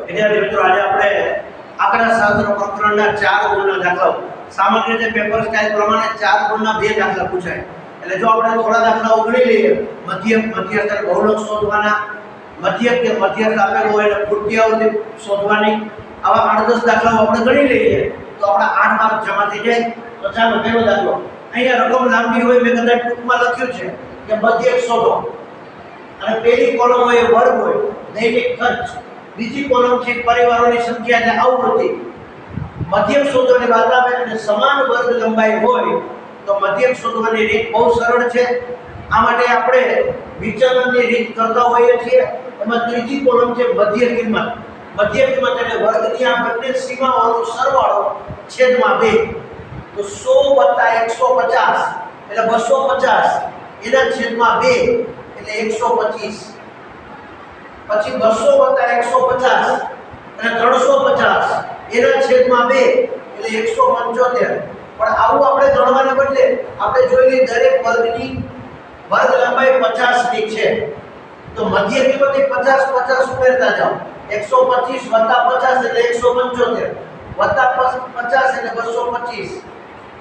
વિદ્યાર્થી મિત્રો, આજે આપણે આંકડાશાસ્ત્ર પ્રકરણના દાખલાઓ સામાન્ય રીતે પેપર સ્ટાઇલ પ્રમાણે ચાર ગુણના બે દાખલા પૂછાય. એટલે જો આપણે થોડા દાખલાઓ ગણી લઈએ મધ્યક મધ્યસ્થ અને બહુલક શોધવાના મધ્યક કે મધ્યસ્થ આપેલું હોય એટલે પૂર્તિયાવૃત્તિ શોધવાની આવા આઠ દસ દાખલાઓ આપણે ગણી લઈએ, તો આપણા આઠ માર્ક જમા થઈ જાય. તો ચાલો, પહેલો દાખલો. અહીંયા રકમ લાંબી હોય મેં કદાચ ટૂંકમાં લખ્યું છે કે મધ્યક શોધો. અને પેલી કોલમ હોય વર્ગ હોય, દૈનિક ખર્ચ. બીજી કોલમ છે પરિવારોની સંખ્યા અને આવૃત્તિ મધ્યમ વાતાવરણ અને સમાન વર્ગ લંબાઈ હોય તો મધ્યમ શોધવાની રીત બહુ સરળ છે. આ માટે આપણે વિચલનની રીત કરતા હોઈએ છીએ. એમાં ત્રીજી કોલમ છે મધ્ય કિંમત. મધ્ય કિંમત એટલે વર્ગની આ બંને સીમાઓનો સરવાળો છેદમાં બે. તો સો વત્તા 150 એટલે 250 એના છેદમાં બે એટલે 125 પછી 200 વત્તા 150 અને 350 એના છેદમાં બે એટલે 175 પણ આવું આપણે ગણવાને બદલે આપણે જોઈ લઈએ દરેક વર્ગની વર્ગ લંબાઈ 50 ની છે. તો મધ્ય કિંમત પચાસ 50 50 ઉમેરતા જાઓ. 125 વત્તા 50 એટલે 175 વત્તા 50 એટલે 225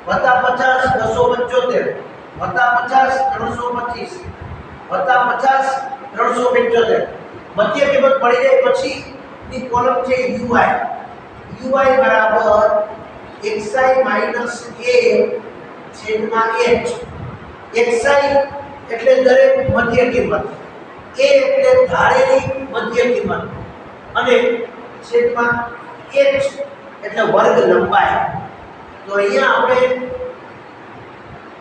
વત્તા 50 275 વત્તા 50 325 વત્તા 50 375 મધ્ય કિંમત મળી જાય પછી ની કોલમ છે UI UI બરાબર xi માઇનસ a છેદમાં h. Xi એટલે દરેક મધ્ય કિંમત a એટલે ધારેલી મધ્ય કિંમત અને છેદમાં h એટલે વર્ગ લંબાઈ. તો અહીંયા આપણે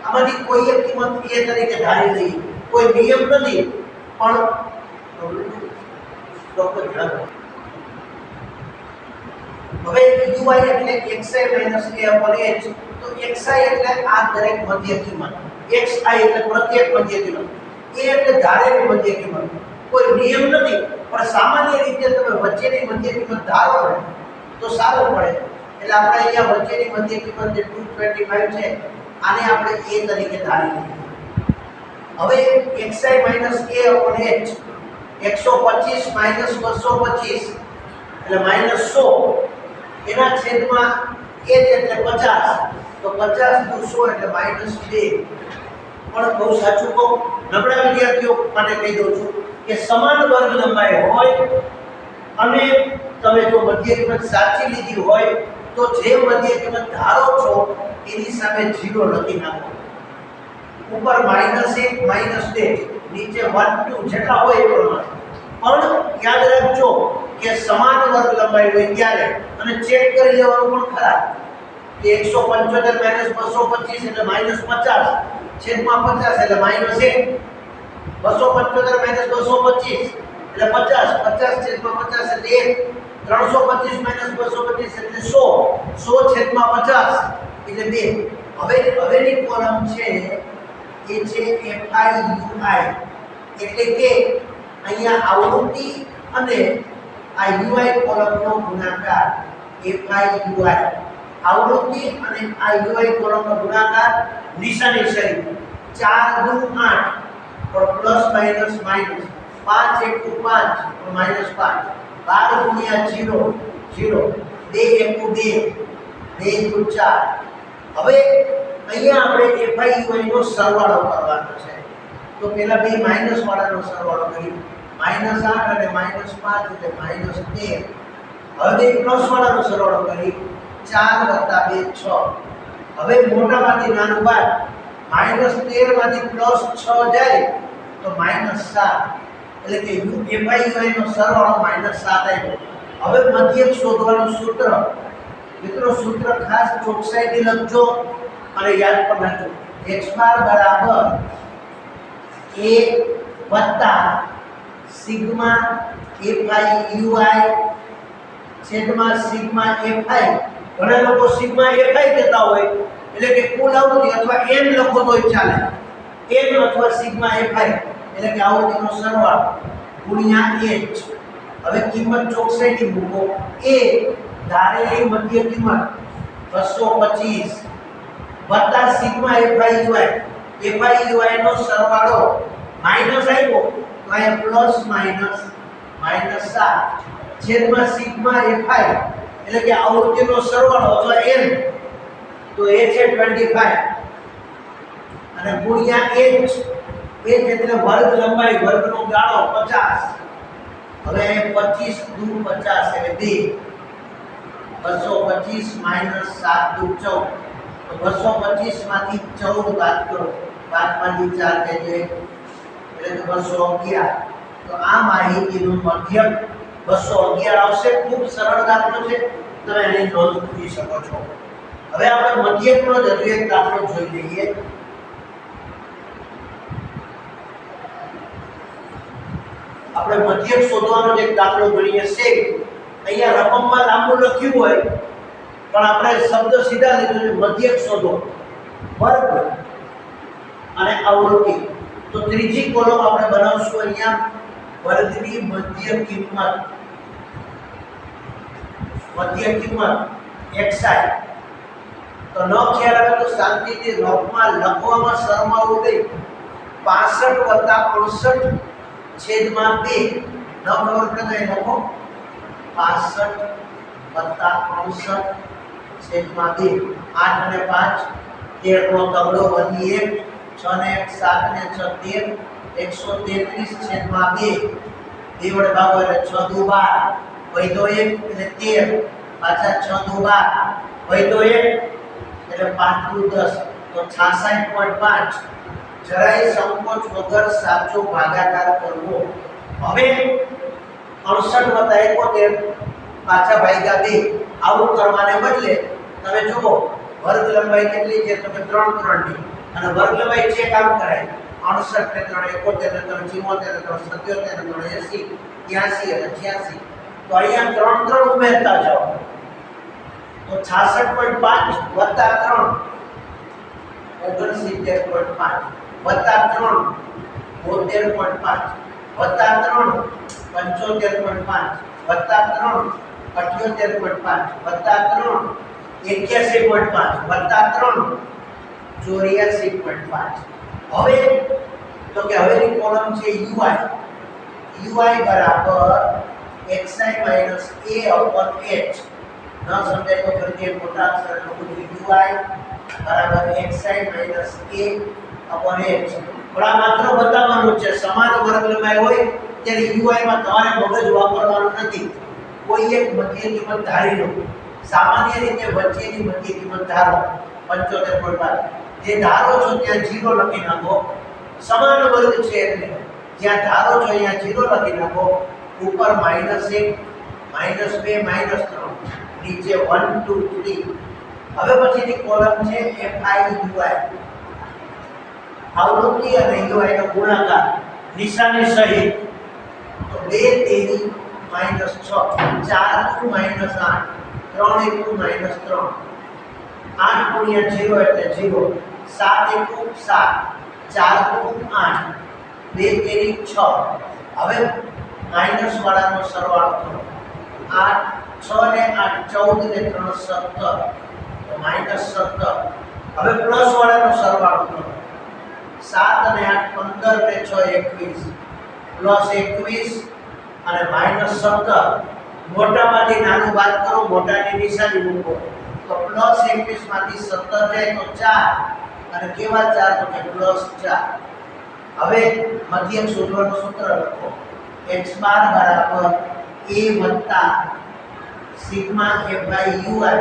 આમાંથી કોઈ એક કિંમત a તરીકે ધારી લઈએ. કોઈ નિયમ નથી, પણ ડોક્ટર રાખો. હવે ui એટલે xi a upon h. તો xi એટલે આ દરેક મધ્ય કિંમત xi એટલે પ્રત્યેક મધ્ય a એટલે ધારેલી મધ્ય કોઈ નિયમ નથી, પણ સામાન્ય રીતે તમે વચ્ચેની મધ્ય કિંમત ધારો ને, તો સારું પડે. એટલે આપણે અહીંયા વચ્ચેની મધ્ય કિંમત જે 225 છે, આને આપણે a તરીકે ધારી લઈએ. હવે xi a upon h. 125 minus 225 એટલે માઇનસ સો. એના છેદમાં h એટલે 50 તો 50 દુ 100 એટલે માઇનસ બે. પણ બહુ સાચું કહું, નબળા વિદ્યાર્થીઓ માટે કહી દઉં છું કે સમાન વર્ગ લંબાઈ હોય અને તમે જો મધ્ય કિંમત સાચી લીધી હોય, તો જે મધ્ય કિંમત ધારો છો, એની સામે જીરો લખી નાખો ઉપર માઇનસ એક, માઇનસ બે. નીચે વન ટુ જેટલા હોય એ પ્રમાણે. પણ યાદ રાખજો કે સમાન વર્ગ લંબાઈ હોય ત્યારે અને ચેક કરી લેવાનું પણ ખરા. કે એકસો પંચોતેર માઇનસ બસો પચીસ એટલે માઇનસ પચાસ, છેદમાં પચાસ એટલે માઇનસ એક. બસો પંચોતેર માઇનસ બસો પચીસ એટલે પચાસ પચાસ છેદમાં પચાસ એટલે એક. ત્રણસો પચીસ માઇનસ બસો પચીસ એટલે સો. સો છેદમાં પચાસ એટલે બે. હવે, હવેની કોલમ છે એ છે એફઆઈ યુઆઈ એટલે કે અહીંયા આવૃત્તિ અને આ યુઆઈ કોલમનો ગુણાકાર એફઆઈ યુઆઈ આવૃત્તિ અને આ યુઆઈ કોલમનો ગુણાકાર નિશાની સહિત ચાર દુ આઠ પણ પ્લસ માઇનસ માઇનસ પાંચ એકુ પાંચ, પણ માઇનસ પાંચ. બાર ગુણ્યા જીરો જીરો. બે એકુ બે. બે એકુ ચાર. હવે અહીંયા આપણે એફઆઈ યુઆઈ નો સરવાળો કરવાનો છે. તો પેલા બે માઇનસ વાળાનો સરવાળો કરી માઇનસ આઠ અને માઇનસ પાંચ એટલે માઇનસ તેર હવે બે પ્લસ વાળાનો સરવાળો કરી ચાર વત્તા બે છ. હવે મોટામાંથી નાનું બાદ માઇનસ તેરમાંથી પ્લસ છ જાય તો માઇનસ સાત. એટલે કે યુ એફઆઈ સરવાળો માઇનસ સાત આવ્યો હવે મધ્યક શોધવાનું સૂત્ર. મિત્રો સૂત્ર ખાસ ચોકસાઈથી લખજો. અને યાદ પણ રાખજો x બાર બરાબર a વત્તા સિગ્મા fi ui છેદમાં સિગ્મા fi ઘણા લોકો સિગ્મા fi કહેતા હોય, એટલે કે કુલ આવૃત્તિ અથવા n લખો તોય ચાલે। N અથવા સિગ્મા fi એટલે કે આવૃત્તિનો સરવાળો, ગુણ્યા h હવે કિંમત ચોકસાઈથી મૂકો। A ધારેલી મધ્ય કિંમત 225 વત્તા sigma FI UI FI UI નો સરવાળો માઇનસ આવ્યો તો અહીંયા પ્લસ માઇનસ માઇનસ સાત. છેદમાં સિગ્મા એફઆઈ એટલે કે આવૃત્તિનો સરવાળો અથવા એન તો એ છે 25 અને ગુણ્યા એચ એચ એટલે વર્ગ લંબાઈ, વર્ગનો ગાળો 50 હવે 25 દૂર 50 એટલે બે. બસો પચીસ માઇનસ સાત દૂર 14 તો 225 માંથી ચૌદ બાદ કરો. 5 માંથી 4 થઈ જાય એટલે કે 211 તો આ માહિતીનું મધ્યક 211 આવશે. ખૂબ સરળ દાખલો છે. તમે એની નોંધ પૂછી શકો છો. હવે આપણે મધ્યકનો જ હજુ એક દાખલો જોઈ લઈએ. આપણે મધ્યક શોધવાનો જ દાખલો ગણીએ. છે અહીંયા રકમમાં લાંબુ લખ્યું હોય. પણ આપણે શબ્દ સીધા લીધો છે, મધ્યક શોધો. વર્ગ અને આવૃત્તિ. તો ત્રીજી કોલમ આપણે બનાવશું અહીંયા વર્ગની મધ્ય કિંમત. મધ્ય કિંમત એક્સાઈ તો ન ખ્યાલ આવે તો શાંતિથી રફમાં લખવામાં શરમાવું નહીં. 65 વત્તા 65 છેદમાં બે. ન ખબર એ લખો. 65 વત્તા 65 છેદમાં 2 8 અને 5 13 નો તગડો વધી 1 6 ને 1 7 ને 6 13 133 છેદમાં 2 બે. વડે ભાગો એટલે 6 દુ 12 વૈધો 1 એટલે 13 પાછા 6 દુ 12 વૈધો 1 એટલે 5 દુ 10 તો 66.5 જરાય સંકોચ વગર સાચો ભાગાકાર કરવો. હવે 68 વત્તા 71 પાછા ભાગ્યા 2 આવું કરવાને બદલે તમે જુઓ, વર્ગ લંબાઈ કેટલી છે? તો કે 3 3 અને વર્ગ લંબાઈ છે કામ કરાય 68 ને 3 71 ને 3 74 ને 3 77 ને 3 80 83 અને 86 તો અહીંયા 3 3 ઉમેરતા જાઓ. તો 66.5 વત્તા 3 69.5 વત્તા 3 72.5 વત્તા 3 75.5 વત્તા 3 78.5 વત્તા 3 81.5 વત્તા 3 84.5 હવે તો કે હવેની કોલમ છે ui ui બરાબર xi a upon h ન સમજાય તો ફરીથી એક મોટા અક્ષર લખું છું ui બરાબર xi a upon h પણ આ માત્ર બતાવવાનું છે સમાન વર્ગ લંબાઈ હોય ત્યારે ui માં તમારે મગજ વાપરવાનું નથી કોઈ એક મધ્ય કિંમત ધારી લો. સામાન્ય રીતે વચ્ચેની મધ્ય કિંમત ધારો 75.5 જે ધારો છો ત્યાં જીરો લખી નાખો. સમાન વર્ગ છે એટલે જ્યાં ધારો છો અહીંયા જીરો લખી નાખો. ઉપર માઇનસ એક માઇનસ બે માઇનસ ત્રણ. નીચે વન ટુ થ્રી હવે પછીની કોલમ છે એફ આઈ યુઆઈ આવૃત્તિ અને યુઆઈ નો ગુણાકાર. નિશાની સહિત. તો બે તેરી માઇનસ છ ચાર ટુ માઇનસ આઠ ત્રણ એકુ માઇનસ ત્રણ આઠ ગુણ્યા જીરો એટલે જીરો સાત એકુ સાત ચાર દુ આઠ બે તેરી છ। હવે માઇનસ વાળાનો સરવાળો કરો। આઠ, છ ને આઠ, ચૌદ ને ત્રણ, સત્તર, તો માઇનસ સત્તર। હવે પ્લસ વાળાનો સરવાળો કરો। સાત અને આઠ પંદર ને છ, એકવીસ, પ્લસ એકવીસ અને માઇનસ સત્તર મોટામાંથી નાનું બાદ કરો, મોટાની નિશાની મૂકો. તો પ્લસ એકવીસમાંથી સત્તર જાય તો ચાર. અને કેવા ચાર? તો કે પ્લસ ચાર. હવે મધ્યક શોધવાનું સૂત્ર લખો. એક્સ બાર બરાબર એ વત્તા સિગ્મા એફ બાય ui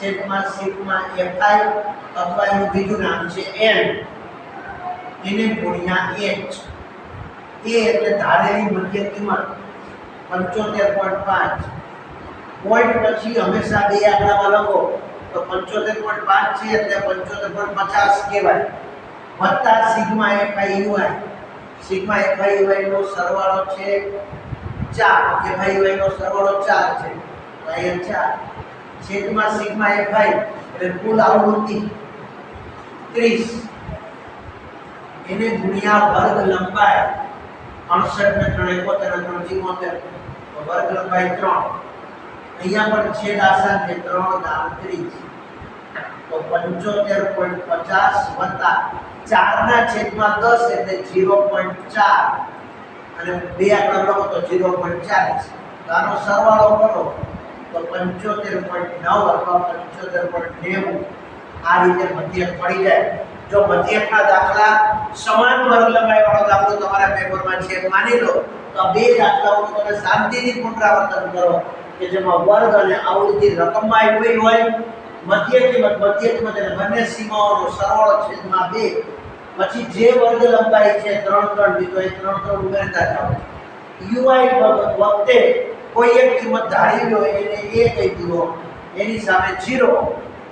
છેદમાં સિગ્મા fi અથવા એનું બીજું નામ છે એન એને ગુણ્યા h. a એટલે ધારેલી મધ્ય કિંમત પંચોતેર પોઈન્ટ પાંચ. પોઈન્ટ પછી હંમેશા બે આંકડામાં લખો, તો પંચોતેર પોઈન્ટ પાંચ છે એટલે પંચોતેર પોઈન્ટ પચાસ કહેવાય. વત્તા sigma FI UI. Sigma FI UI નો સરવાળો છે ચાર એફઆઈ યુઆઈ નો સરવાળો ચાર છે. તો અહીંયા ચાર. છેદમાં સિગ્મા એફઆઈ, એટલે કુલ આવૃત્તિ ત્રીસ. એને ગુણ્યા વર્ગ લંબાઈ અડસઠ ને ત્રણ એકોતેર ત્રણ ચુમ્મોતેર વર્ગ લંબાઈ ત્રણ. અહીંયા પણ છેદ આસાન છે, ત્રણ દામ ત્રીસ તો પંચોતેર પોઈન્ટ પચાસ વત્તા ચારના છેદમાં દસ એટલે ઝીરો પોઈન્ટ ચાર. અને બે આંકડા લખો તો ઝીરો પોઈન્ટ ચાલીસ. તો આનો સરવાળો કરો. તો પંચોતેર પોઈન્ટ નવ અથવા પંચોતેર પોઈન્ટ નેવું. આ રીતે મધ્યક મળી જાય. જો મધ્યકના દાખલા સમાન વર્ગ લંબાઈ વાળો દાખલો તમારા પેપરમાં છે, માની લો, તો બે દાખલાઓનું તમે શાંતિથી પુનરાવર્તન કરો કે જેમાં વર્ગ અને આવૃત્તિ રકમમાં આપેલી હોય મધ્ય કિંમત મધ્ય કિંમત એટલે બંને સીમાઓનો સરવાળો છેદમાં બે. પછી જે વર્ગ લંબાઈ છે, ત્રણ ત્રણ લીધો, એ ત્રણ ત્રણ ઉમેરતા જાઓ. યુઆઈ વખતે કોઈ એક કિંમત ધારી લો એને એ કહી દીધો એની સામે 0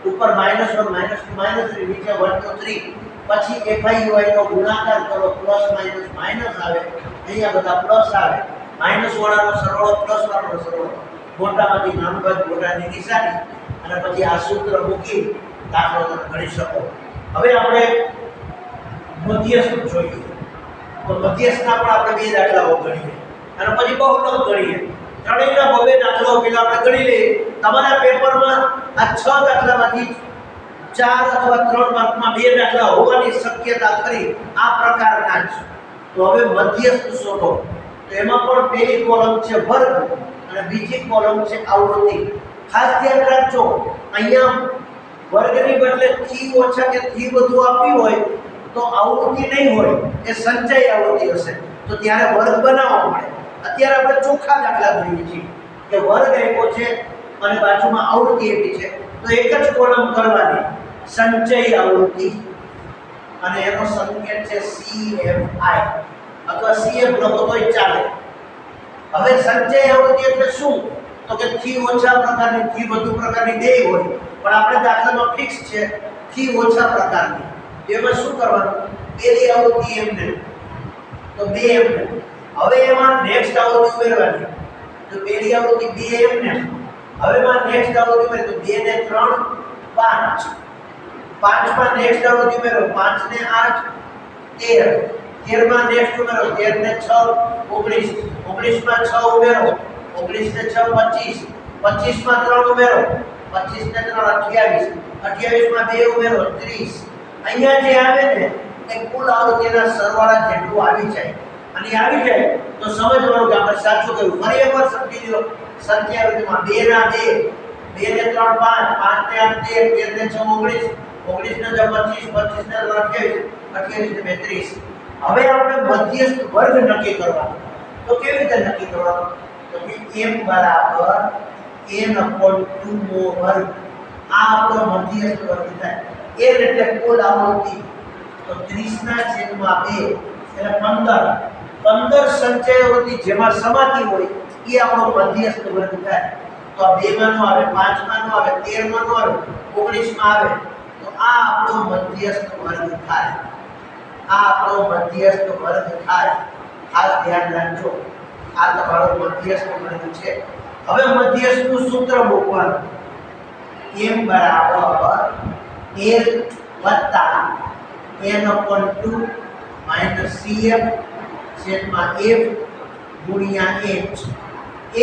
ઉપર minus one minus two minus three નીચે વન ટુ થ્રી પછી એફઆઈ યુઆઈ નો ગુણાકાર કરો પ્લસ માઇનસ માઇનસ આવે. અહીંયા બધા પ્લસ આવે. માઇનસ વાળાનો સરવાળો પ્લસ વાળાનો સરવાળો. મોટામાંથી નાનું બાદ મોટાની નિશાની. અને પછી આ સૂત્ર મૂકી દાખલો તમે ગણી શકો. હવે આપણે મધ્યસ્થ જોઈએ. તો મધ્યસ્થના પણ આપણે બે દાખલાઓ ગણીએ. અને પછી બહુલક ગણીએ. ત્રણેયના બબે દાખલાઓ પેલા આપણે લઈએ. તમારા પેપરમાં આ છ દાખલામાંથી ચાર અથવા ત્રણ માર્કમાં બે દાખલા હોવાની શક્યતા ખરી. આ પ્રકારના છે તો હવે મધ્યસ્થ શોધો. તો એમાં પણ પહેલી કોલમ છે વર્ગ અને બીજી કોલમ છે આવૃત્તિ. ખાસ ધ્યાન રાખજો. અહીંયા વર્ગની બદલે થી ઓછા કે થી વધુ આપ્યું હોય તો આવૃત્તિ નહીં હોય, એ સંચય આવૃત્તિ હશે. તો ત્યારે વર્ગ બનાવવો પડે. અત્યારે આપણે ચોખ્ખા દાખલા ગણીએ છીએ કે વર્ગ એકો છે અને બાજુમાં આવૃત્તિ એકી છે. તો એક જ કોલમ કરવાની. સંચય આવૃત્તિ. અને એનો સંકેત છે CFI અથવા CF લખો તોય ચાલે. હવે સંચય આવૃત્તિ એટલે શું? તો કે થી ઓછા પ્રકારની, થી વધુ પ્રકારની બે હોય. પણ આપણે દાખલામાં ફિક્સ છે. થી ઓછા પ્રકારની. એમાં શું કરવાનું? પેલી આવૃત્તિ એમને તો બે એમને હવે એમાં નેક્સ્ટ આવૃત્તિ ઉમેરવાની તો પેલી આવૃત્તિ બે એમને હવે માં નેક્સ્ટ આવૃત્તિ ઉમેરે તો બે ને ત્રણ પાંચ. પાંચમાં નેક્સ્ટ આવૃત્તિ ઉમેરો પાંચ ને આઠ, તેર. તેરમાં નેક્સ્ટ ઉમેરો. તેર ને છ, ઓગણીસ. ઓગણીસમાં છ ઉમેરો. ઓગણીસ ને છ, પચીસ. માં ત્રણ ઉમેરો. પચીસ ને ત્રણ, અઠ્યાવીસ. અઠ્યાવીસમાં બે ઉમેરો. ત્રીસ. અહીંયા જે આવે ને, એ કુલ આવૃત્તિના સરવાળા જેટલું આવી જાય. અને એ આવી જાય, તો સમજવાનું કે આપણે સાચું કહ્યું. ફરી એકવાર સમજી લો સંખ્યા આવૃત્તિમાં બે ના બે. બે ને ત્રણ પાંચ. પાંચ ને આઠ તેર તેર ને છ ઓગણીસ. ઓગણીસ ને છ પચીસ. પચીસ ને ત્રણ અઠ્યાવીસ. અઠ્યાવીસ ને બે ત્રીસ હવે આપણે મધ્યસ્થ વર્ગ નક્કી કરવાનો તો કેવી રીતે નક્કી કરવાનો? તો કે m બરાબર n upon 2 મો વર્ગ. આ આપણો મધ્યસ્થ વર્ગ થાય. n એટલે કુલ આવૃત્તિ. તો 30 ના છેદમાં 2 એટલે 15 15 સંચયોની જેમાં સમાતી હોય એ આપણો મધ્યસ્થ વર્ગ થાય. તો આ બે નો આવે પાંચ નો આવે તેરમાં નો આવે ઓગણીસમાં આવે, તો આ આપણો મધ્યસ્થ વર્ગ થાય. આ આપણો મધ્યસ્થ વર્ગ થાય. ખાસ ધ્યાન રાખજો. આ તમારો મધ્યસ્થ વર્ગ છે. હવે મધ્યસ્થનું સૂત્ર મૂકવાનું. m બરાબર l વત્તા n અપોન 2 માઇનસ cf છેદમાં f ગુણ્યા h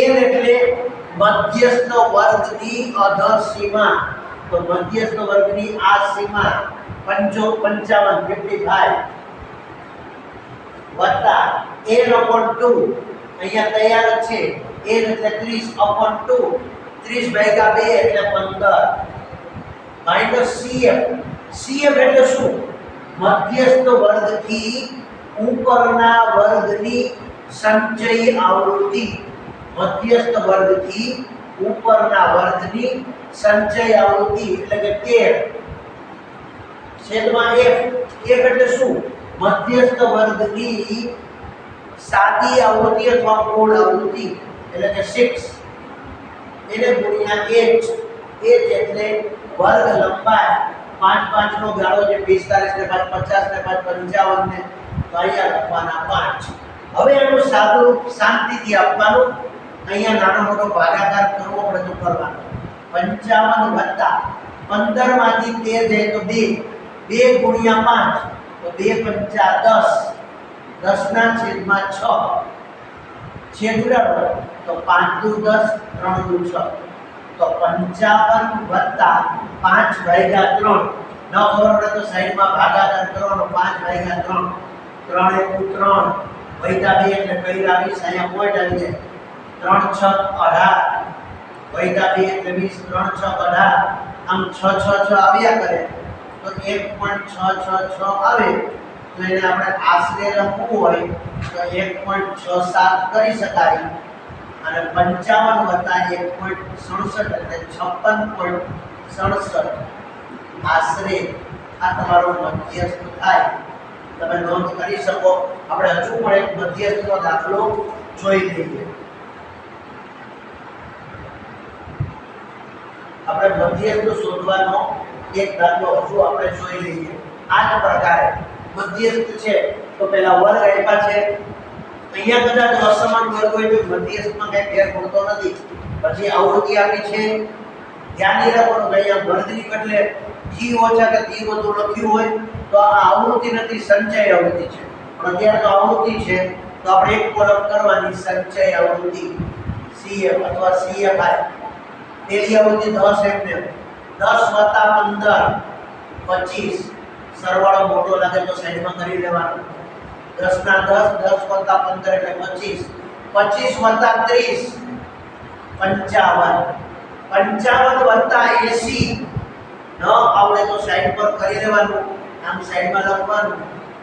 l એટલે મધ્યસ્થ વર્ગની અધર સીમા. તો મધ્યસ્થ વર્ગની આ સીમા પંચો પંચાવન ફિફ્ટી ફાઈવ વત્તા n upon 2 અહીંયા તૈયાર જ છે. n એટલે 30 upon 2 30 ભાગ્યા 2 એટલે 15 માઇનસ cf cf એટલે શું? મધ્યસ્થ વર્ગથી ઉપરના વર્ગની સંચય આવૃત્તિ, મધ્યસ્થ વર્ગથી ઉપરના વર્ગની સંચય આવૃત્તિ એટલે કે k છેદમાં f f એટલે શું? મધ્યસ્થ વર્ગની સાદી આવૃત્તિ અથવા મૂળ આવૃત્તિ એટલે કે 6 એને ગુણ્યા h h એટલે વર્ગ લંબાઈ. પાંચ પાંચ નો ગાળો જે 45 ને પાંચ 50 ને પાંચ 55 ને અહીંયા લખવાના પાંચ. હવે એનું સાદુરૂપ શાંતિથી આપવાનું, અહીંયા નાનો મોટો ભાગાકાર કરવો પડે કરવાનો. પંચાવન વત્તા પંદરમાંથી તેર જાય તો બે. બે ગુણ્યા પાંચ, તો બે પંચા દસ. દસના છેદમાં છ. છેદ ઉડાડો તો પાંચ દુ દસ, ત્રણ દુ છ. તો પંચાવન વત્તા પાંચ ભાગ્યા ત્રણ. ન ખબર પડે તો સાઈડમાં ભાગાકાર કરવાનો પાંચ ભાગ્યા ત્રણ. ત્રણ એકુ ત્રણ વૈતા બે એટલે કઈ વીસ અહીંયા પોઈન્ટ આવી જાય. ત્રણ, છ, અઢાર. વૈતા બે એટલે વીસ. ત્રણ, છ, અઢાર. આમ છ છ છ આવ્યા કરે. તો એક પોઈન્ટ છ છ છ આવે. તો એને આપણે આશરે લખવું હોય તો એક પોઈન્ટ છ સાત કરી શકાય. અને પંચાવન વત્તા એક પોઈન્ટ સડસઠ એટલે છપ્પન પોઈન્ટ સડસઠ. આશરે આ તમારો મધ્યસ્થ થાય. તમે નોંધ કરી શકો. આપણે હજુ પણ એક મધ્યસ્થનો દાખલો જોઈ લઈએ. આપણે મધ્યસ્થ શોધવાનો એક દાખલો હજુ આપણે જોઈ લઈએ. આ જ પ્રકારે મધ્યસ્થ છે, તો પેલા વર્ગ આપ્યા છે. અહીંયા કદાચ અસમાન વર્ગ હોય તો મધ્યસ્થમાં કઈ ફેર પડતો નથી. પછી આવૃત્તિ આપી છે. ધ્યાન રાખવાનું કે અહીંયા વર્ગની એટલે જી ઓછા કે જી વધુ લખ્યું હોય, તો આ આવૃત્તિ નથી, સંચય આવૃત્તિ છે. પણ અત્યારે તો આવૃત્તિ છે, તો આપણે એક કોલમ કરવાની સંચય આવૃત્તિ સીએફ અથવા સીએફઆઈ. પહેલી આવૃત્તિ દસ એટલે દસ વત્તા પંદર, પચીસ. સરવાળો મોટો લાગે તો સાઈડમાં કરી લેવાનો. દસ ના દસ દસ વત્તા પંદર એટલે પચીસ. પચીસ વત્તા ત્રીસ, પંચાવન. પંચાવન વત્તા એસી. ન આવડે તો સાઈડ પર કરી લેવાનું. આમ સાઈડમાં લખવાનું.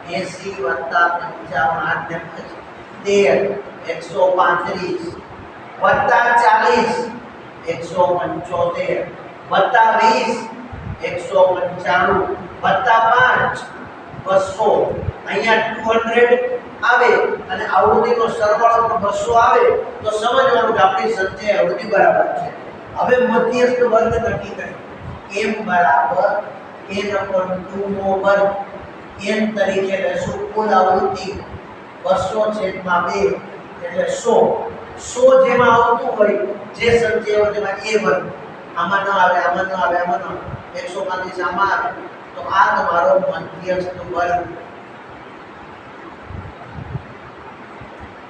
એસી વત્તા પંચાવન આઠ ને તેર, એકસો પાંત્રીસ, વત્તા ચાલીસ, એકસો પંચોતેર, વત્તા વીસ, એકસો પંચાણું, વત્તા પાંચ, બસો. અહીંયા ટુ હંડ્રેડ આવે અને આવૃત્તિનો સરવાળો પણ બસો આવે, તો સમજવાનું કે આપણી સંચય આવૃત્તિ બરાબર છે. હવે મધ્યસ્થ વર્ગ નક્કી કરી. M બરાબર n upon 2 નો વર્ગ n તરીકે લેશું કુલ આવૃત્તિ બસો છેદમાં બે એટલે સો સો જેમાં આવતું હોય જે સંચય આવૃત્તિમાં એ વર્ગ આમાં ન આવે આમાં ન આવે આમાં ન આવે એકસો પાંત્રીસ આમાં આવે તો આ તમારો મધ્યસ્થ વર્ગ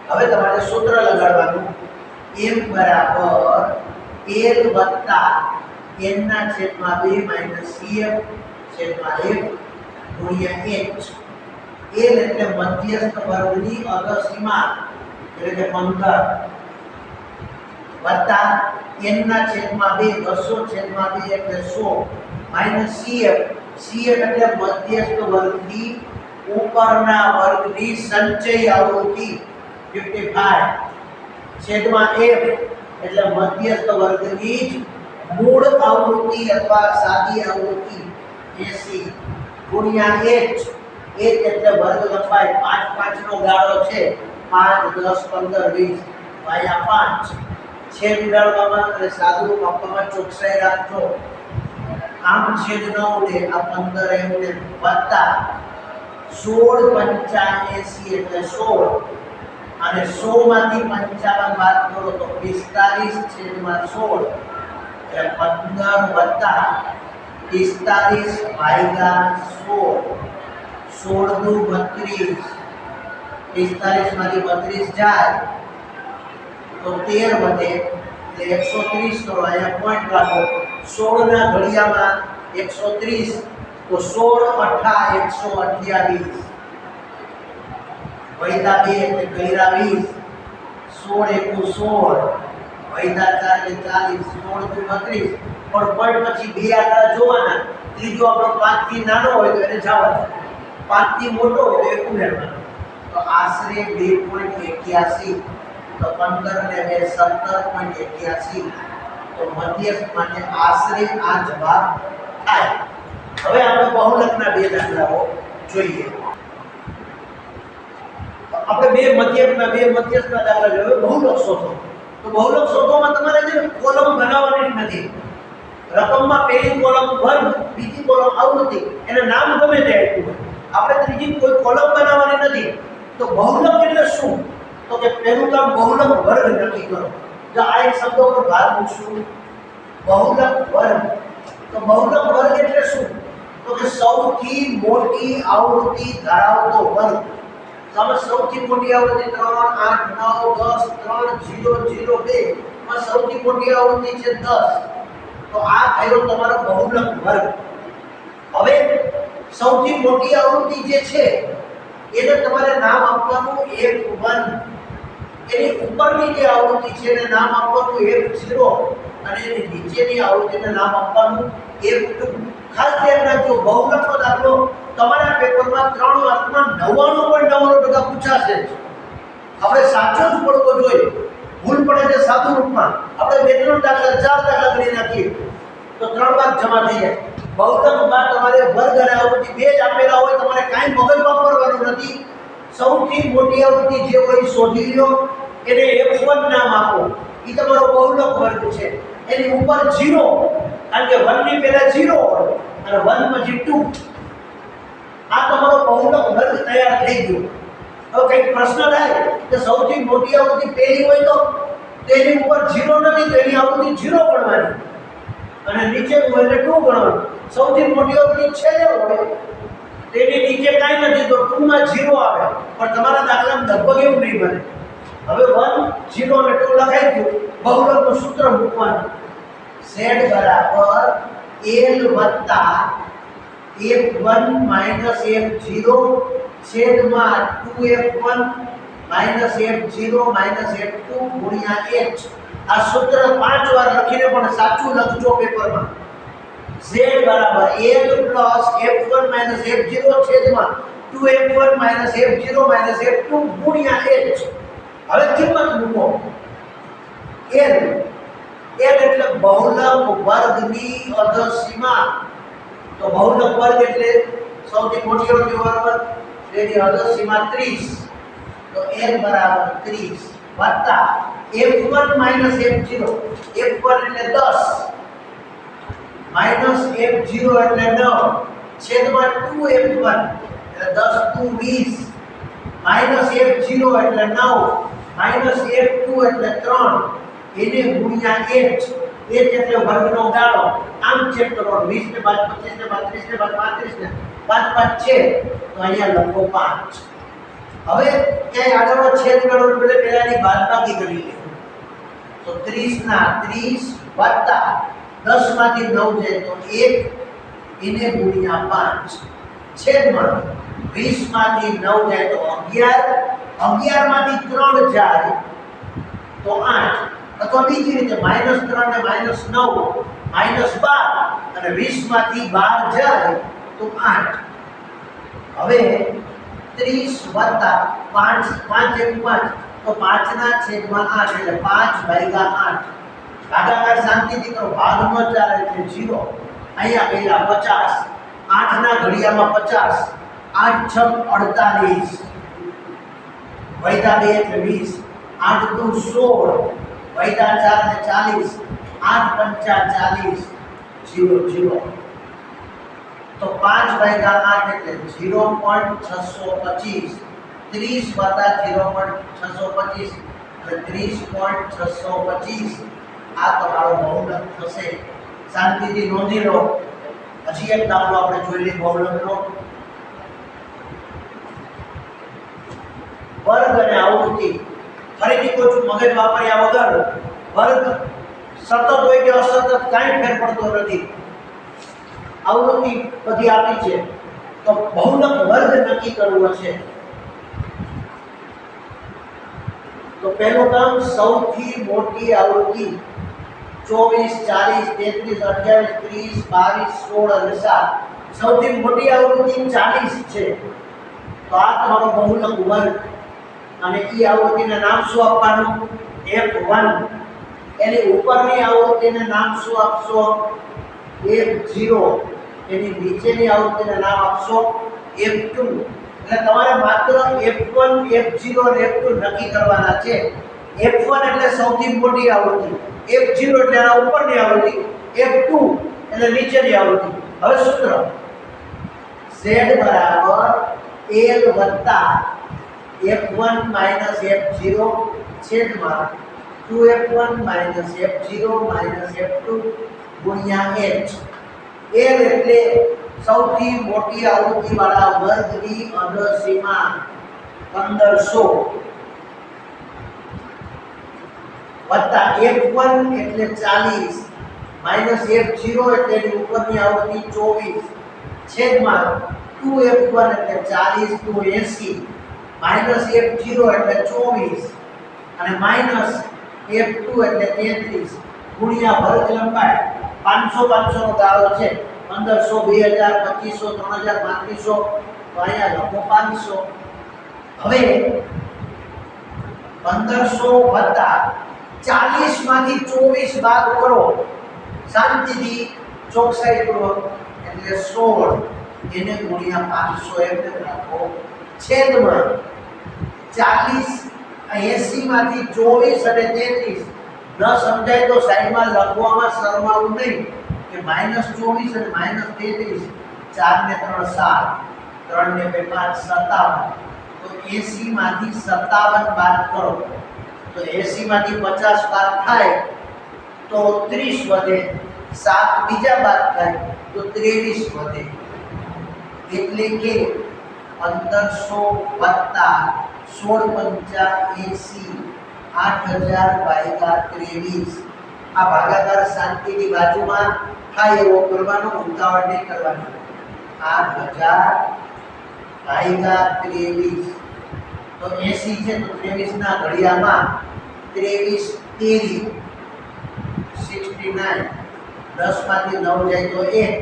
હવે તમારે સૂત્ર લગાડવાનું m બરાબર l વત્તા n ના છેદમાં 2 માઇનસ cf છેદમાં 1 ગુણ્યા h l એટલે મધ્યસ્થ વર્ગની અધસીમા એટલે કે 15 વત્તા n ના છેદમાં 2 200 છેદમાં 2 એટલે 100 માઇનસ cf cf એટલે મધ્યસ્થ વર્ગની ઉપરના વર્ગની સંચય આવૃત્તિ 55 છેદમાં f એટલે મધ્યસ્થ વર્ગની જ મૂળ આવૃત્તિ અથવા સાદી આવૃત્તિ એસી ગુણ્યા એચ h એટલે વર્ગ લંબાઈ 5 5 નો ગાળો છે. 5 10 15 20 ભાગ્યા 5 છેદ ઉડાડવામાં અને સાદું માપવામાં ચોકસાઈ રાખજો. આમ છેદ ન ઉડે, આ 15 એમને વત્તા 16 પંચ્યાસી એટલે સોળ. અને 100 માંથી 55 બાદ કરો તો 45 છેદમાં 16 એટલે 15 વત્તા 45 ભાગ્યા સોળ. સોળ દુ 32 45 માંથી 32 જાય તો તેર વધે એટલે એકસો ત્રીસ તો અહીંયા પોઈન્ટ રાખો. 16 ના ઘડિયામાં 130 તો સોળ અઠા 128 વૈદા બે એટલે ગૈરા વીસ. સોળ એકુ સોળ. વૈદા ચાલે ચાલીસ સોળ દુ બત્રીસ, પણ પોઈન્ટ પછી બે આંકડા જોવાના. ત્રીજો આપણો પાંચથી નાનો હોય તો એને જવા દે. પાંચથી મોટો હોય તો એક ઉમેરવાનો. તો આશરે બે પોઈન્ટ એક્યાસી, તો પંદર ને બે સત્તર પોઈન્ટ એક્યાસી. તો મધ્યસ્થ માટે આશરે આ જવાબ થાય. હવે આપણે બહુલકના બે દાખલાઓ જોઈએ. આપણે બે મધ્યકના બે મધ્યસ્થના દાખલા જોઈએ બહુલક શોધો તો બહુલક શોધવામાં તમારે છે કોલમ બનાવવાની જ નથી. રકમમાં પહેલી કોલમ વર્ગ બીજી કોલમ આવૃત્તિ. એને નામ ગમે તે આપ્યું હોય. આપણે ત્રીજી કોઈ કોલમ બનાવવાની નથી. તો બહુલક એટલે શું? તો કે પહેલું કામ બહુલક વર્ગ નક્કી કરો. જો આ એક શબ્દ પર ભાર મૂકશું. બહુલક વર્ગ. તો બહુલક વર્ગ એટલે શું? તો કે સૌથી મોટી આવૃત્તિ ધરાવતો વર્ગ. તમે સૌથી મોટી આવૃત્તિ ત્રણ આઠ, નવ, દસ, ત્રણ, જીરો જીરો બે માં સૌથી મોટી આવૃત્તિ છે દસ. તો આ થયો તમારો બહુલક વર્ગ. હવે સૌથી મોટી આવૃત્તિ જે છે, એને તમારે નામ આપવાનું એક વન. એની ઉપરની જે આવૃત્તિ છે, એને નામ આપવાનું F0 અને એની નીચેની આવૃત્તિને નામ આપવાનું એક ટુ. ખાસ ધ્યાન રાખજો, બહુલકનો દાખલો તમારા પેપરમાં ત્રણ માર્કમાં નવ્વાણું પોઈન્ટ નવ્વાણું ટકા પૂછાશે આપણે સાચો જ પડવો જોઈએ. ભૂલ પડે છે સાદું રૂપમાં. આપણે બે ત્રણ દાખલા ચાર દાખલા કરી નાખીએ. તો ત્રણ માર્ક જમા થઈ જાય. બહુતમમાં તમારે વર્ગ અને આવૃત્તિ બે જ આપેલા હોય, તમારે કાંઈ મગજ વાપરવાનું નથી. સૌથી મોટી આવૃત્તિ જે હોય શોધી લો એને F1 નામ આપો. એ તમારો બહુલક વર્ગ છે. એની ઉપર ઝીરો કારણ કે વનની પહેલાં ઝીરો હોય. અને 1 પછી 2 આ તમારો બહુલક વર્ગ તૈયાર થઈ ગયો. હવે કંઈક પ્રશ્ન થાય કે સૌથી મોટી આવૃત્તિ પહેલી હોય તો તેની ઉપર જીરો નથી, તેની આવૃત્તિ જીરો ગણવાની. અને નીચે હોય એટલે ટુ ગણવાનું. સૌથી મોટી આવૃત્તિ છેલ્લે હોય, તેની નીચે કાંઈ નથી, તો ટુમાં જીરો આવે. પણ તમારા દાખલામાં લગભગ એવું નહીં બને. હવે 1 0 અને ટુ લખાઈ ગયું. બહુલકનું સૂત્ર મૂકવાનું. z બરાબર l વત્તા f1 માઇનસ f0 છેદમાં 2f1 minus f0 minus f2 ગુણ્યા h આ સૂત્ર પાંચ વાર લખીને પણ સાચું લખજો પેપરમાં z બરાબર l plus f1 minus f0 છેદમાં 2f1 minus f0 minus f2 ગુણ્યા h હવે કિંમત મૂકો l l એટલે બહુલક વર્ગની અધસીમા તો બહુલક વર્ગ એટલે સૌથી મોટી ઓછી બરાબર તેની અધસીમા 30 તો એન બરાબર 30 વત્તા f1 માઇનસ f0 f1 એટલે 10 માઇનસ f0 એટલે 9 છેદમાં 2f1 એટલે 10 2 20 માઇનસ f0 એટલે 9 એફ f2 એટલે 3 એને ગુણ્યા h h એટલે વર્ગનો ગાળો. આમ ચેક કરો 20 ને બાદ 25 ને બાદ 30 ને બાદ 35 ને પાંચ પાંચ છે, તો અહીંયા લખો પાંચ. હવે ક્યાંય આગળનો છેદ મેળવવો એટલે પહેલાની બાદબાકી કરી લે. તો 30 ના 30 વત્તા 10 માંથી 9 જાય તો 1 એને ગુણ્યા 5 છેદમાં 20 માંથી 9 જાય તો 11 11 માંથી 3 જાય તો 8 અથવા બીજી રીતે માઇનસ ત્રણ ને માઇનસ નવ, માઇનસ બાર અને વીસમાંથી બાર જાય તો આઠ. હવે ત્રીસ વત્તા પાંચ પાંચ એક પાંચ, તો પાંચના છેદમાં આઠ એટલે પાંચ ભાગ્યા આઠ. ભાગાકાર શાંતિથી કરો, ભાગ ન ચાલે એટલે જીરો અહીંયા પહેલા પચાસ, આઠના ઘડિયામાં પચાસ, આઠ છ અડતાલીસ. વૈધા બે એટલે વીસ, આઠ દુ સોળ વૈધા ચાર ને ચાલીસ આઠ પંચા ચાલીસ જીરો જીરો તો પાંચ ભાગ્યા આઠ એટલે જીરો પોઈન્ટ છસો પચીસ ત્રીસ વત્તા જીરો પોઈન્ટ છસો પચીસ એટલે ત્રીસ પોઈન્ટ છસો પચીસ આ તમારો બહુલક થશે શાંતિથી નોંધી લો. હજી એક દાખલો આપણે જોઈ લઈએ બહુલકનો. વર્ગ અને આવૃત્તિ. ફરીથી કહું છું, મગજ વાપર્યા વગર વર્ગ સતત હોય કે અસતત કાંઈ ફેર પડતો નથી. આવૃત્તિ બધી આપી છે. તો બહુલક વર્ગ નક્કી કરવો છે. તો પહેલું કામ, સૌથી મોટી આવૃત્તિ, ચોવીસ, ચાલીસ, તેત્રીસ, અઠ્યાવીસ, ત્રીસ, બાવીસ, સોળ અને સાત સૌથી મોટી આવૃત્તિ ચાલીસ છે. તો આ તમારો બહુલક વર્ગ. અને એ આવૃત્તિને નામ શું આપવાનું? એફ વન એની ઉપરની આવૃત્તિને નામ શું આપશો? એફ ઝીરો એની નીચેની આવૃત્તિને નામ આપશો? એફ ટુ એટલે તમારે માત્ર એફ વન એફ ઝીરો અને એફ ટુ નક્કી કરવાના છે. એફ વન એટલે સૌથી મોટી આવૃત્તિ. એફ ઝીરો એટલે એના ઉપરની આવૃત્તિ. એફ ટુ એટલે નીચેની આવૃત્તિ. હવે સૂત્ર. ઝેડ બરાબર એલ વત્તા f1 એફ f0 છેદમાં 2f1 zero f0 F f2 ગુણ્યા h. L એટલે સૌથી મોટી આવૃત્તિ વાળા વર્ગની અધસીમા 1500 વત્તા f1 એટલે 40 માઇનસ f0 એટલે એની ઉપરની આવૃત્તિ 24 છેદમાં 2f1 એટલે 40 2 80 માઇનસ એફ જીરો એટલે ચોવીસ અને માઇનસ એફ ટુ એટલે તેત્રીસ ગુણ્યા ભરત લંબાઈ પાંચસો પાંચસો નો ગાળો છે પંદરસો, બે હજાર, પચીસો, ત્રણ હજાર, પાંત્રીસો, તો અહીંયા લખો પાંચસો. હવે પંદરસો વત્તા ચાલીસમાંથી ચોવીસ બાદ કરો. શાંતિથી ચોકસાઈ પૂર્વક એટલે સોળ એને ગુણ્યા પાંચસો એમ રાખો છેદમાં ચાલીસ એસી માંથી ચોવીસ અને તેત્રીસ. ન સમજાય તો સાઈડમાં લખવામાં શરમાવું નહીં કે માઇનસ ચોવીસ અને માઇનસ તેત્રીસ. ચાર ને ત્રણ સાત ત્રણ ને બે પાંચ, સત્તાવન. તો એસી માંથી સત્તાવન બાદ કરો. તો એસી માંથી પચાસ બાદ થાય તો ત્રીસ વધે. સાત બીજા બાદ થાય તો ત્રેવીસ વધે. એટલે કે પંદરસો વત્તા સોળ પંચા એસી આઠ હજાર ભાગ્યા ત્રેવીસ આ ભાગાકાર શાંતિની બાજુમાં થાય એવો કરવાનો ઉતાવળ નહીં કરવાનો આઠ હજાર ભાગ્યા ત્રેવીસ તો એસી છે તો ત્રેવીસ ના ઘડિયામાં ત્રેવીસ તેરી સિક્સટી નાઇન દસમાંથી નવ જાય તો એક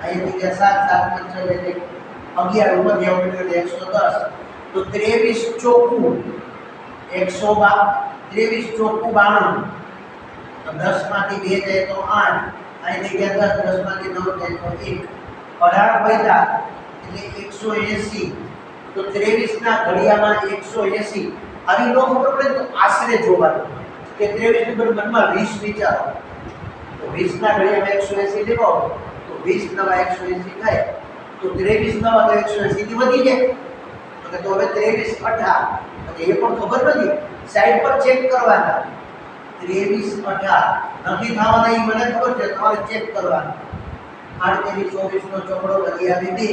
અહીંથી ગયા સાત સાત પાંચ છ એટલે અગિયાર ઉપર એટલે એકસો દસ. તો ત્રેવીસ ચોખ્ખું એકસો બા, ત્રેવીસ ચોખ્ખું બાણું. દસમાંથી બે જાય આઠ. અહીંથી ગયા દસ, દસમાંથી નવ જાય એક. અઢાર પૈસા એટલે એકસો એંસી. તો ત્રેવીસના ઘડિયામાં એકસો એંસી. આવી નો ખબર પડે તો આશરે જોવાનું. કે ત્રેવીસ નંબર મનમાં વીસ વિચારો. તો વીસના ઘડિયામાં એકસો એંસી લેવો. તો વીસ નવા એકસો એસી થાય. તો ત્રેવીસ નવા તો એકસો એસી થી વધી જાય તો કે તો હવે ત્રેવીસ અઢાર અને એ પણ ખબર નથી સાઈડ પર ચેક કરવાના ત્રેવીસ અઢાર નથી થવાના એ મને ખબર છે તમારે ચેક કરવાના આઠ તેરી ચોવીસ નો ચોપડો વધી આવી બે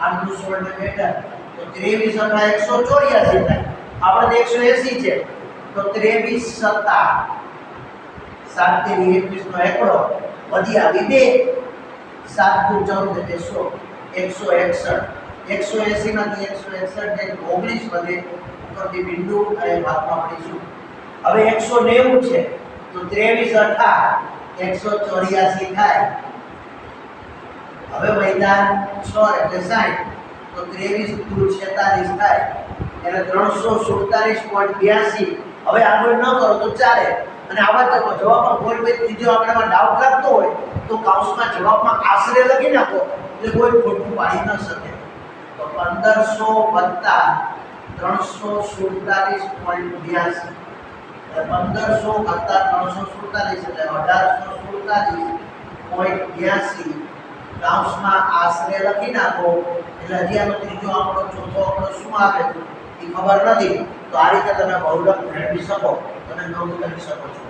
આઠ દુ સોળ ને બેટર તો ત્રેવીસ અઢાર એકસો ચોર્યાસી થાય આપણે એકસો એસી છે તો ત્રેવીસ સત્તા સાત તેરી એકવીસ નો એકડો વધી આવી બે સાત દુ ચૌદ એટલે સો એકસો એકસઠ. એકસો એસીમાંથી એકસો એકસઠ જાય ઓગણીસ વધે ઉપરથી બિંદુ અને ભાગમાં હવે એકસો નેવું છે. તો ત્રેવીસ અઠાર, એકસો ચોર્યાસી થાય. હવે મહિના છ એટલે સાઠ. તો ત્રેવીસ છેતાલીસ થાય. એટલે ત્રણસો સુડતાલીસ પોઈન્ટ બ્યાસી. હવે આગળ ન કરો તો ચાલે. અને આવા તો જવાબમાં કોઈ ત્રીજો આપણામાં ડાઉટ લાગતો હોય તો કાઉન્સમાં જવાબમાં આશરે લખી નાખો. એટલે કોઈ ખોટું પાડી ન શકે. તો પંદરસો વત્તા ત્રણસો સુડતાલીસ પોઈન્ટ બ્યાસી. પંદરસો વત્તા ત્રણસો સુડતાલીસ એટલે અઢારસો સુડતાલીસ પોઈન્ટ બ્યાસી. કાઉન્સમાં આશરે લખી નાખો. એટલે હજી આનો ત્રીજો આંકડો, ચોથો આંકડો શું આવે? એ ખબર નથી. તો આ રીતે તમે બહુલક મેળવી શકો. તમે નોંધ કરી શકો છો.